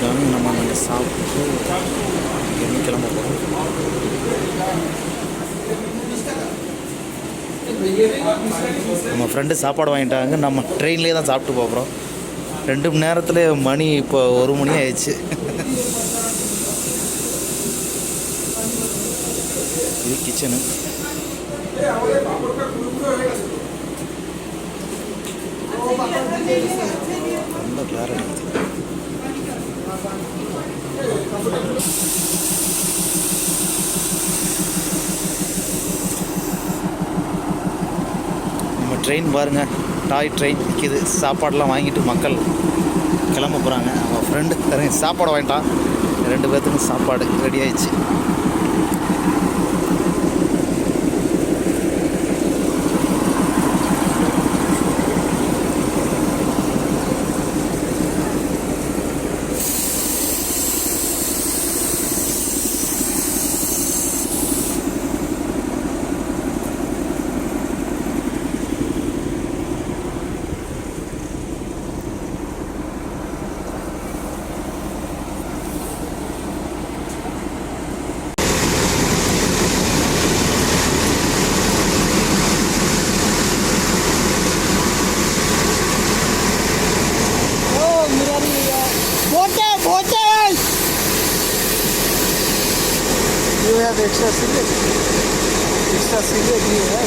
சாப்பாடு நம்ம அங்கே சாப்பிட்டு இங்கேருந்து கிளம்ப போகிறோம் நம்ம ஃப்ரெண்டு சாப்பாடு வாங்கிட்டாங்க. நம்ம ட்ரெயின்லேயே தான் சாப்பிட்டு போகிறோம் ரெண்டு மணி நேரத்தில் மணி இப்போ ஒரு மணி ஆயிடுச்சு. இது கிச்சனு ரொம்ப கிளாரிட்டி ட்ரெயின் பாருங்கள் டாய் ட்ரெயின் நிற்கிது சாப்பாடெலாம் வாங்கிட்டு மக்கள் கிளம்ப போகிறாங்க அவன் ஃப்ரெண்டு சாப்பாடு வாங்கிட்டான். ரெண்டு பேர்த்துக்கும் சாப்பாடு ரெடி ஆயிடுச்சு. हज़ार एक सौ अस्सी एक सौ अस्सी दिए है।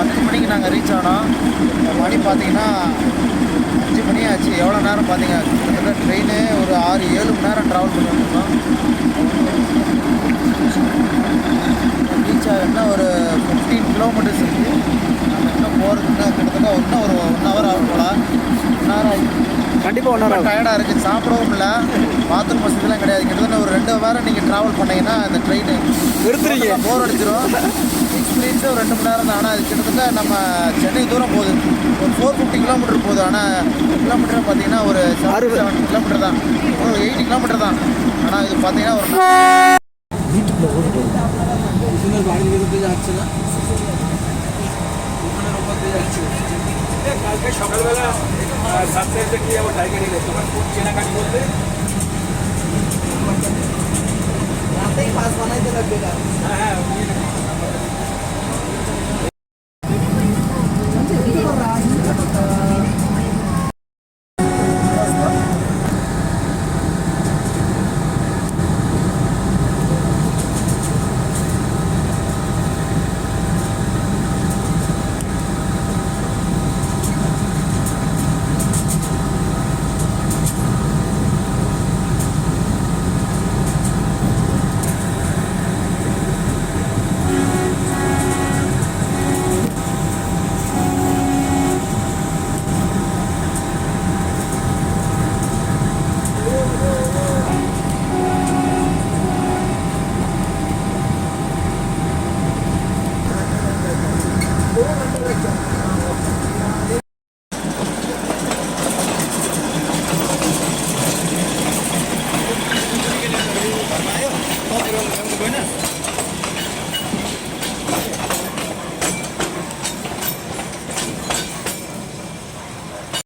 பத்து மணிக்கு நாங்கள் ரீச் ஆனோம். இந்த மணி பார்த்தீங்கன்னா அஞ்சு மணி ஆச்சு. எவ்வளோ நேரம் பார்த்தீங்க கிட்டத்தட்ட ட்ரெயின் ஒரு ஆறு ஏழு மணி நேரம் ட்ராவல் பண்ணி வந்திருக்கோம் ரீச் ஆகுன்னா ஒரு ஃபிஃப்டீன் கிலோமீட்டர்ஸ் இருக்குது நம்ம இன்னும் போகிறதுன்னா கிட்டத்தட்ட இன்னும் ஒரு ஒன் ஹவர் ஆகும் போல. ஒன் ஹவர் ஆகி கண்டிப்பா ரொம்ப டயர்டாக இருக்குது சாப்பிடவும் இல்லை பாத்ரூம் வசதிலாம் கிடையாது. கிட்டத்தட்ட ஒரு ரெண்டு வாரம் நீங்கள் ட்ராவல் பண்ணீங்கன்னா இந்த ட்ரெயின் நிறுத்துறீங்க. போர் அடிச்சிடும் எக்ஸ்பீரியன்ஸே ஒரு ரெண்டு மணி நேரம் தான் ஆனால் அது கிட்டத்தட்ட நம்ம சென்னை தூரம் போகுது ஒரு ஃபோர் ஃபிஃப்டி கிலோமீட்டர் போகுது ஆனால் கிலோமீட்டர் பார்த்தீங்கன்னா ஒரு அறுபது. செவன் கிலோமீட்டர் தான் ஒரு எயிட்டி கிலோமீட்டர் தான் ஆனால் இது பார்த்தீங்கன்னா ஒரு ওখানে বাড়ি বেরোতে যাচ্ছে না ওখানে রোপাতে যাচ্ছে কালকে সকালবেলা সাতটাতে গিয়ে আবার টাইগার হিলে তোমার কোন কেনাকাটি করতে রাতেই পাস বানাইতে লাগবে হ্যাঁ হ্যাঁ ওই